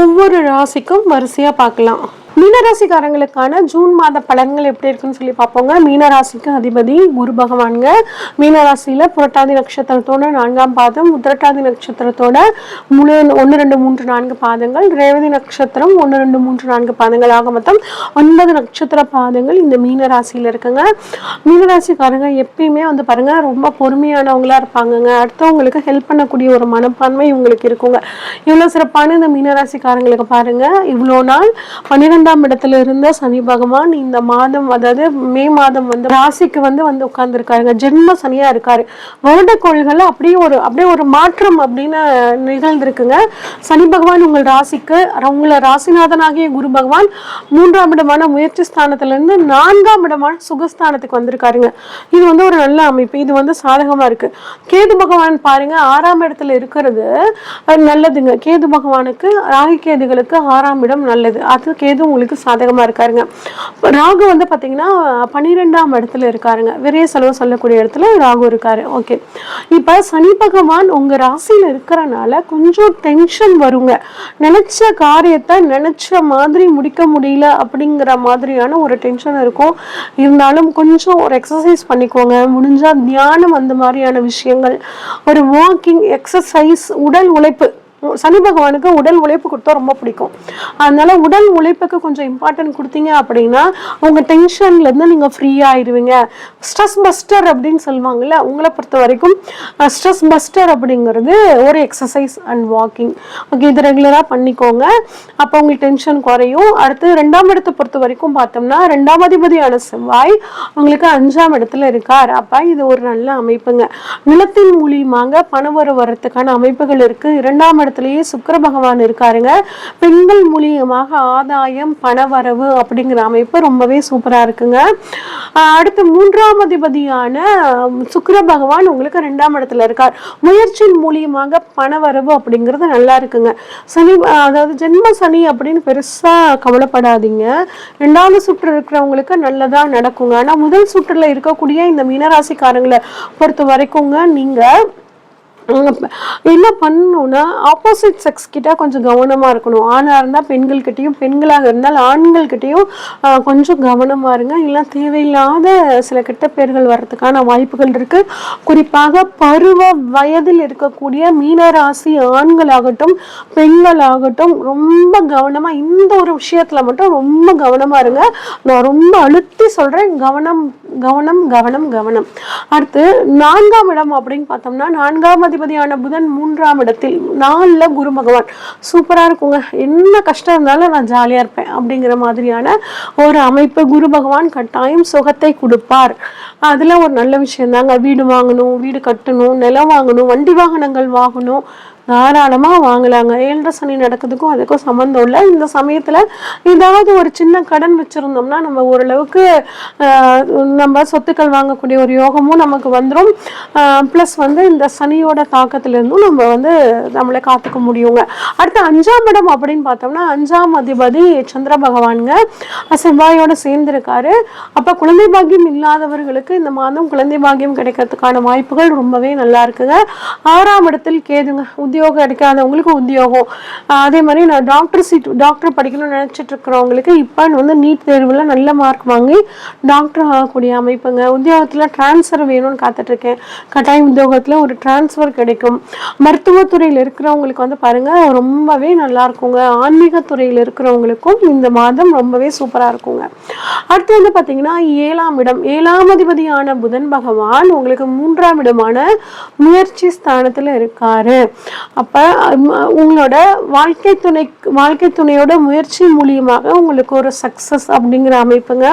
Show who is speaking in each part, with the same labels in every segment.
Speaker 1: ஒவ்வொரு ராசிக்கும் வரிசையா பார்க்கலாம். மீனராசிக்காரங்களுக்கான ஜூன் மாத பலன்கள் எப்படி இருக்குன்னு சொல்லி பார்ப்போங்க. மீனராசிக்கு அதிபதி குரு பகவானுங்க. மீனராசியில் புரட்டாதி நட்சத்திரத்தோட நான்காம் பாதம் உத்திரட்டாதி நட்சத்திரத்தோட மூணு ஒன்று ரெண்டு மூன்று நான்கு பாதங்கள் ரேவதி நட்சத்திரம் ஒன்று ரெண்டு மூன்று நான்கு பாதங்கள் ஆக மொத்தம் ஒன்பது நட்சத்திர பாதங்கள் இந்த மீனராசியில் இருக்குங்க. மீனராசிக்காரங்க எப்பயுமே வந்து பாருங்க ரொம்ப பொறுமையானவங்களா இருப்பாங்கங்க. அடுத்தவங்களுக்கு ஹெல்ப் பண்ணக்கூடிய ஒரு மனப்பான்மை இவங்களுக்கு இருக்குங்க. இவ்வளோ சிறப்பான இந்த மீனராசிக்காரங்களுக்கு பாருங்க. இவ்வளோ நாள் பன்னிரெண்டு பன்னிரெண்டாம் இடத்துல இருந்த சனி பகவான் இந்த மாதம் அதாவது மே மாதம் வந்து ராசிக்கு வந்து வந்து உட்கார்ந்துருக்காருங்க. ஜென்ம சனியா இருக்காரு. வருட கோள்கள் அப்படியே ஒரு அப்படியே ஒரு மாற்றம் அப்படின்னு நிகழ்ந்திருக்குங்க. சனி பகவான் உங்கள் ராசிக்கு உங்களை ராசிநாதனாகிய குரு பகவான் மூன்றாம் இடமான முயற்சி ஸ்தானத்திலிருந்து நான்காம் இடமான சுகஸ்தானத்துக்கு வந்திருக்காருங்க. இது வந்து ஒரு நல்ல அமைப்பு. இது வந்து சாதகமா இருக்கு. கேது பகவான் பாருங்க ஆறாம் இடத்துல இருக்கிறது நல்லதுங்க. கேது பகவானுக்கு ராகி கேதுகளுக்கு ஆறாம் இடம் நல்லது. அது கேது உங்களுக்கு சாதகமாக இருக்காருங்க. ராகு வந்து பார்த்தீங்கன்னா பன்னிரெண்டாம் இடத்துல இருக்காருங்க. விரைய செலவு சொல்லக்கூடிய இடத்துல ராகு இருக்காரு. ஓகே இப்போ சனி பகவான் உங்கள் ராசியில் இருக்கிறனால கொஞ்சம் டென்ஷன் வருங்க. நினச்ச காரியத்தை நினச்ச மாதிரி முடிக்க முடியல அப்படிங்கிற மாதிரியான ஒரு டென்ஷன் இருக்கும். இருந்தாலும் கொஞ்சம் ஒரு எக்ஸசைஸ் பண்ணிக்கோங்க. முடிஞ்சால் தியானம் அந்த மாதிரியான விஷயங்கள். ஒரு வாக்கிங் எக்ஸசைஸ் உடல் உழைப்பு. சனி பகவானுக்கு உடல் உழைப்பு கொடுத்தா ரொம்ப பிடிக்கும். அதனால உடல் உழைப்புக்கு கொஞ்சம் இம்பார்ட்டன்ட் கொடுத்தீங்க அப்படின்னா உங்க டென்ஷன்ல இருந்து நீங்க ஃப்ரீ ஆயிருவீங்க. ஸ்ட்ரெஸ் பஸ்டர் அப்படின்னு சொல்லுவாங்கல்ல உங்களை பொறுத்த வரைக்கும் ஸ்ட்ரெஸ் பஸ்டர் அப்படிங்கிறது ஒரு எக்ஸசைஸ் அண்ட் வாக்கிங் ஓகே இது ரெகுலராக பண்ணிக்கோங்க. அப்போ உங்களுக்கு டென்ஷன் குறையும். அடுத்து ரெண்டாம் இடத்தை பொறுத்த வரைக்கும் பார்த்தோம்னா ரெண்டாம் அதிபதியான செவ்வாய் உங்களுக்கு அஞ்சாம் இடத்துல இருக்கார். அப்போ இது ஒரு நல்ல அமைப்புங்க. நிலத்தின் மூலியமாக வர வரத்துக்கான அமைப்புகள் இருக்கு. இரண்டாம் இடத்துலயே சுக்கர பகவான் இருக்காருங்க. பெண்கள் மூலியமாக ஆதாயம் பணவரவு அப்படிங்கிற அமைப்பு ரொம்பவே சூப்பராக இருக்குங்க. அடுத்து மூன்றாம் அதிபதியான சுக்கர பகவான் உங்களுக்கு ரெண்டாம் இடத்துல இருக்கார். முயற்சியின் மூலியமாக பணவரவு அப்படிங்கிறது நல்லா இருக்குங்க. சனி அதாவது ஜென்ம சனி அப்படின்னு பெருசாக கவலைப்படாதீங்க. ரெண்டாவது சுற்று இருக்கிறவங்களுக்கு நல்லதாக நடக்குங்க. ஆனால் முதல் சுற்றுல இருக்கக்கூடிய இந்த மீனராசிக்காரங்களை பொறுத்த வரைக்குங்க நீங்கள் என்ன பண்ணணும்னா ஆப்போசிட் செக்ஸ் கிட்ட கொஞ்சம் கவனமாக இருக்கணும். ஆணாக இருந்தால் பெண்கள்கிட்டையும் பெண்களாக இருந்தால் ஆண்கள்கிட்டையும் கொஞ்சம் கவனமா இருங்க. இல்லை தேவையில்லாத சில கெட்ட பேர்கள் வர்றதுக்கான வாய்ப்புகள் இருக்குது குறிப்பாக பருவ வயதில் இருக்கக்கூடிய மீனராசி ஆண்களாகட்டும் பெண்களாகட்டும் ரொம்ப கவனமாக இந்த ஒரு விஷயத்தில் மட்டும் ரொம்ப கவனமாக இருங்க. நான் ரொம்ப அழுத்தி சொல்கிறேன் கவனம் கவனம் கவனம் கவனம். அடுத்து நான்காம் இடம் அப்படின்னு பார்த்தோம்னா நான்காம் அதிபதியான புதன் மூன்றாம் இடத்தில் நாலில் குரு பகவான். சூப்பரா இருக்குங்க. என்ன கஷ்டம் இருந்தாலும் நான் ஜாலியாக இருப்பேன் அப்படிங்கிற மாதிரியான ஒரு அமைப்பு குரு பகவான் கட்டாயம் சுகத்தை கொடுப்பார். அதெல்லாம் ஒரு நல்ல விஷயம் தாங்க வீடு வாங்கணும் வீடு கட்டணும் நிலம் வாங்கணும் வண்டி வாகனங்கள் வாங்கணும். தாராளமாக வாங்கலாங்க. ஏழரை சனி நடக்கிறதுக்கும் அதுக்கும் சம்மந்தம் இல்லை. இந்த சமயத்தில் ஏதாவது ஒரு சின்ன கடன் வச்சுருந்தோம்னா நம்ம ஓரளவுக்கு நம்ம சொத்துக்கள் வாங்கக்கூடிய ஒரு யோகமும் நமக்கு வந்துடும் ப்ளஸ் வந்து இந்த சனியோட தாக்கத்திலேருந்தும் நம்ம வந்து நம்மளை காத்துக்க முடியுங்க. அடுத்து அஞ்சாம் இடம் அப்படின்னு பார்த்தோம்னா அஞ்சாம் அதிபதி சந்திர பகவானுங்க. செவ்வாயோட சேர்ந்திருக்காரு. அப்போ குழந்தை பாக்கியம் இல்லாதவர்களுக்கு இந்த மாதம் குழந்தை பாக்கியம் கிடைக்கிறதுக்கான வாய்ப்புகள் ரொம்பவே நல்லா இருக்குங்க. ஆறாம் இடத்தில் கேதுங்க. உத்தியோகம் கிடைக்காதவங்களுக்கு உத்தியோகம். அதே மாதிரி நான் டாக்டர் சீட் டாக்டர் படிக்கணும்னு நினச்சிட்டு இருக்கிறவங்களுக்கு இப்போ வந்து நீட் தேர்வில் நல்ல மார்க் வாங்கி டாக்டர் ஆகக்கூடிய அமைப்புங்க. உத்தியோகத்தில் ட்ரான்ஸ்ஃபர் வேணும்னு காத்துட்ருக்கேன். கட்டாய உத்தியோகத்தில் ஒரு ட்ரான்ஸ்ஃபர் கிடைக்கும். மருத்துவத்துறையில் இருக்கிறவங்களுக்கு வந்து பாருங்கள் ரொம்பவே நல்லா இருக்குங்க. ஆன்மீகத்துறையில் இருக்கிறவங்களுக்கும் இந்த மாதம் ரொம்பவே சூப்பராக இருக்குங்க. அடுத்து வந்து பார்த்தீங்கன்னா ஏழாம் இடம். ஏழாம் அதிபதியான புதன் பகவான் உங்களுக்கு மூன்றாம் இடமான முயற்சி ஸ்தானத்தில் இருக்காரு. அப்போ உங்களோட வாழ்க்கை துணை வாழ்க்கை துணையோட முயற்சி மூலியமாக உங்களுக்கு ஒரு சக்ஸஸ் அப்படிங்கிற அமைப்புங்க.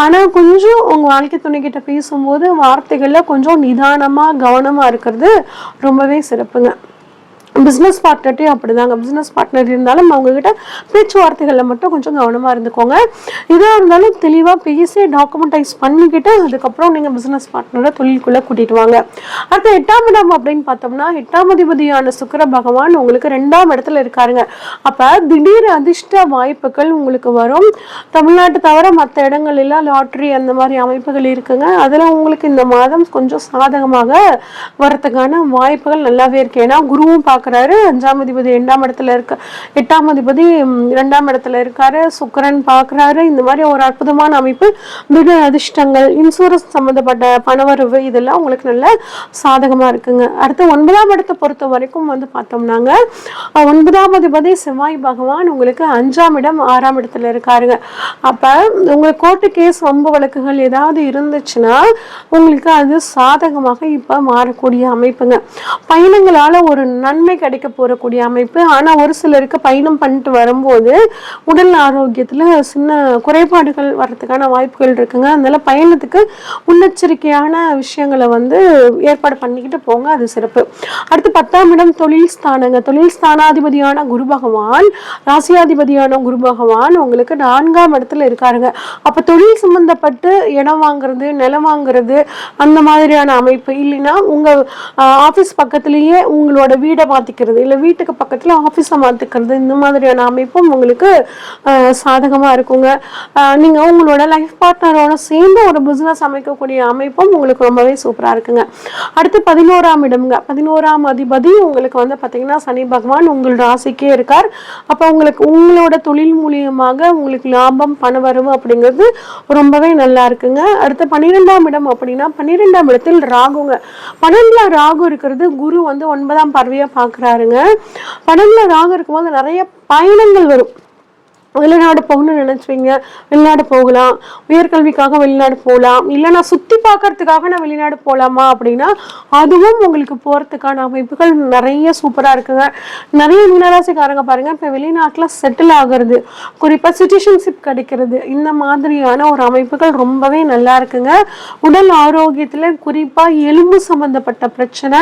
Speaker 1: ஆனால் கொஞ்சம் உங்கள் வாழ்க்கை துணைக்கிட்ட பேசும்போது வார்த்தைகளில் கொஞ்சம் நிதானமாக கவனமாக இருக்கிறது ரொம்பவே சிறப்புங்க. பிஸ்னஸ் பார்ட்னர்ட்டையும் அப்படிதாங்க. பிஸ்னஸ் பார்ட்னர் இருந்தாலும் அவங்கக்கிட்ட பேச்சுவார்த்தைகளில் மட்டும் கொஞ்சம் கவனமாக இருந்துக்கோங்க. இதாக இருந்தாலும் தெளிவாக பேசி டாக்குமெண்டைஸ் பண்ணிக்கிட்டு அதுக்கப்புறம் நீங்கள் பிஸ்னஸ் பார்ட்னரை தொழிலுக்குள்ளே கூட்டிகிட்டு வாங்க. அடுத்து எட்டாம் இடம் அப்படின்னு பார்த்தோம்னா எட்டாம் அதிபதியான சுக்கிர பகவான் உங்களுக்கு ரெண்டாம் இடத்துல இருக்காருங்க. அப்போ திடீர் அதிர்ஷ்ட வாய்ப்புகள் உங்களுக்கு வரும். தமிழ்நாட்டு தவிர மற்ற இடங்களெல்லாம் லாட்ரி அந்த மாதிரி அமைப்புகள் இருக்குங்க. அதில் உங்களுக்கு இந்த மாதம் கொஞ்சம் சாதகமாக வரத்துக்கான வாய்ப்புகள் நல்லாவே இருக்கு. ஏன்னா குருவும் பார்க்குறாரு. அஞ்சாம் அதிபதி ரெண்டாம் இடத்துல இருக்க எட்டாம் அதிபதி ரெண்டாம் இடத்துல இருக்காரு. சுக்கரன் பார்க்குறாரு. இந்த மாதிரி ஒரு அற்புதமான அமைப்பு திடீர் அதிர்ஷ்டங்கள் இன்சூரன்ஸ் சம்மந்தப்பட்ட பணவரவு இதெல்லாம் உங்களுக்கு நல்ல சாதகமாக இருக்குங்க. அடுத்து ஒன்பதாம் இடத்தை பொறுத்த வரைக்கும் வந்து பார்த்தோம்னாங்க. ஒன்பதாம் அதிபதி செவ்வாய் பகவான் உங்களுக்கு அஞ்சாம் இடம் ஆறாம் இடத்துல இருக்காருங்க. அப்போ உங்களுக்கு கோர்ட்டு கேஸ் வம்பு வழக்குகள் ஏதாவது இருந்துச்சுன்னா உங்களுக்கு அது சாதகமாக இப்போ மாறக்கூடிய அமைப்புங்க. பயணங்களால் ஒரு நன்மை கிடைக்க போகக்கூடிய அமைப்பு. ஆனால் ஒரு சிலருக்கு பயணம் பண்ணிட்டு வரும்போது உடல் ஆரோக்கியத்தில் சின்ன குறைபாடுகள் வர்றதுக்கான வாய்ப்புகள் இருக்குங்க. அதனால பயணத்துக்கு முன்னெச்சரிக்கையான விஷயங்களை வந்து ஏற்பாடு பண்ணிக்கிட்டு போங்க. அது சிறப்பு. அடுத்து பத்தாம் இடம் தொழில் ஸ்தானங்க. தொழில் ஸ்தானாதிபதியான குரு பகவான் ராசியாதிபதியான குரு பகவான் உங்களுக்கு நான்காம் இடத்துல இருக்காருங்க. அப்போ தொழில் சம்பந்தப்பட்டு இடம் வாங்குறது நிலம் வாங்குறது அந்த மாதிரியான அமைப்பு. இல்லைன்னா உங்கள் ஆஃபீஸ் பக்கத்துலேயே உங்களோட வீடை மாற்றிக்கிறது இல்லை வீட்டுக்கு பக்கத்தில் ஆஃபீஸை மாற்றிக்கிறது இந்த மாதிரியான அமைப்பும் உங்களுக்கு சாதகமாக இருக்குங்க. நீங்கள் உங்களோட லைஃப் பார்ட்னரோட சேர்ந்து ஒரு பிஸ்னஸ் அமைக்கக்கூடிய அமைப்பும் உங்களுக்கு ரொம்பவே சூப்பராக இருக்குங்க. அடுத்து பதினோராம் இடம்ங்க. பதினோராம் அதிபதி உங்களுக்கு வந்து பார்த்தீங்கன்னா சனி பகவான் உங்கள் ராசிக்கே இருக்கார். அப்போ உங்களுக்கு உங்களோட தொழில் மூலியமாக உங்களுக்கு லாபம் பணவரவு அப்படிங்கிறது ரொம்பவே நல்லா இருக்குங்க. அடுத்து பன்னிரெண்டாம் இடம் அப்படின்னா பன்னிரெண்டாம் இடத்தில் ராகுங்க. பன்னெண்டுல ராகு இருக்கிறது குரு வந்து ஒன்பதாம் பார்வையா பார்க்குறாருங்க. பன்னெண்டுல ராகு இருக்கும்போது நிறைய பயணங்கள் வரும். வெளிநாடு போகணும்னு நினச்சிவீங்க வெளிநாடு போகலாம். உயர்கல்விக்காக வெளிநாடு போகலாம் இல்லை நான் சுற்றி பார்க்கறதுக்காக நான் வெளிநாடு போகலாமா அப்படின்னா அதுவும் உங்களுக்கு போகிறதுக்கான அமைப்புகள் நிறைய சூப்பராக இருக்குங்க. நிறைய மீனராசிக்காரங்க பாருங்கள் இப்போ வெளிநாட்டில் செட்டில் ஆகிறது குறிப்பாக சிட்டிசன்ஷிப் கிடைக்கிறது இந்த மாதிரியான ஒரு அமைப்புகள் ரொம்பவே நல்லா இருக்குங்க. உடல் ஆரோக்கியத்தில் குறிப்பாக எலும்பு சம்மந்தப்பட்ட பிரச்சனை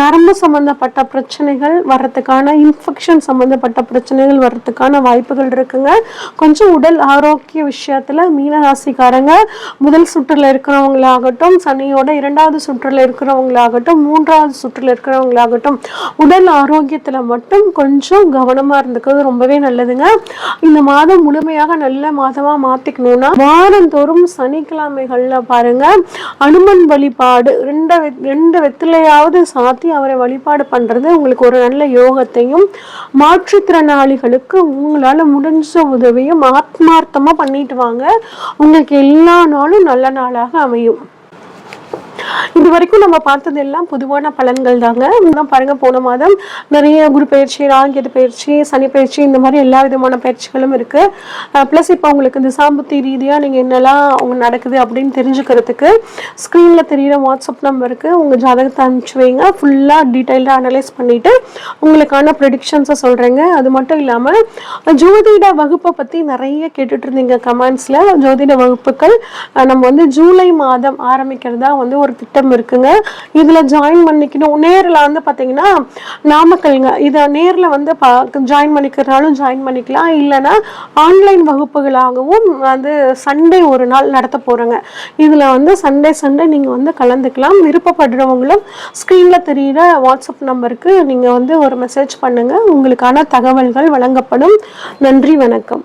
Speaker 1: நரம்பு சம்மந்தப்பட்ட பிரச்சனைகள் வர்றதுக்கான இன்ஃபெக்ஷன் சம்மந்தப்பட்ட பிரச்சனைகள் வர்றதுக்கான வாய்ப்புகள் இருக்குங்க. கொஞ்சம் உடல் ஆரோக்கிய விஷயத்துல மீனராசிக்காரங்க முதல் சுற்றுல இருக்கிறவங்களாகட்டும் சனியோட இரண்டாவது சுற்றுல இருக்கிறவங்களாகட்டும் மூன்றாவது சுற்றுல இருக்கிறவங்களாகட்டும் உடல் ஆரோக்கியத்துல மட்டும் கொஞ்சம் கவனமா இருந்துக்கிறது ரொம்பவே நல்லதுங்க. இந்த மாதம் முழுமையாக நல்ல மாதமா மாத்திக்கணும்னா வாரந்தோறும் சனிக்கிழமைகள்ல பாருங்க அனுமன் வழிபாடு ரெண்டு ரெண்டு வெத்திலையாவது சாத்தி அவரை வழிபாடு பண்றது உங்களுக்கு ஒரு நல்ல யோகத்தையும் மாற்றுத்திறனாளிகளுக்கு உங்களால முடிஞ்ச உதவியும் ஆத்மார்த்தமா பண்ணிட்டு வாங்க. உங்களுக்கு எல்லா நாளும் நல்ல நாளாக அமையும். இது வரைக்கும் நம்ம பார்த்தது எல்லாம் பொதுவான பலன்கள் தாங்க இன்னும் பாருங்க போன மாதம் நிறைய குரு பயிற்சி ராங்கியது பயிற்சி சனி பயிற்சி இந்த மாதிரி எல்லா விதமான பயிற்சிகளும் இருக்கு. ப்ளஸ் இப்போ உங்களுக்கு இந்த சாம்பத்தி ரீதியாக நீங்கள் என்னெல்லாம் அவங்க நடக்குது அப்படின்னு தெரிஞ்சுக்கிறதுக்கு ஸ்க்ரீனில் தெரியிற வாட்ஸ்அப் நம்பருக்கு உங்கள் ஜாதகத்தை அனுப்பிச்சு வைங்க. ஃபுல்லாக டீட்டெயில்டாக அனலைஸ் பண்ணிட்டு உங்களுக்கான ப்ரெடிக்ஷன்ஸை சொல்கிறேங்க அது மட்டும் இல்லாமல் ஜோதிட வகுப்பை பற்றி நிறைய கேட்டுட்டு இருந்தீங்க கமெண்ட்ஸில் ஜோதிட வகுப்புகள் நம்ம வந்து ஜூலை மாதம் ஆரம்பிக்கிறதா வந்து ஒரு திட்டம் இருக்குங்க. இதில் ஜாயின் பண்ணிக்கணும். நேரில் வந்து பார்த்தீங்கன்னா நாமக்கல்ங்க இதை நேரில் வந்து ஜாயின் பண்ணிக்கிறனாலும் ஜாயின் பண்ணிக்கலாம். இல்லைன்னா ஆன்லைன் வகுப்புகளாகவும் வந்து சண்டே ஒரு நாள் நடத்த போகிறோங்க இதில் வந்து சண்டே சண்டே நீங்கள் வந்து கலந்துக்கலாம். விருப்பப்படுறவங்களும் ஸ்க்ரீனில் தெரியிற வாட்ஸ்அப் நம்பருக்கு நீங்கள் வந்து ஒரு மெசேஜ் பண்ணுங்கள் உங்களுக்கான தகவல்கள் வழங்கப்படும். நன்றி வணக்கம்.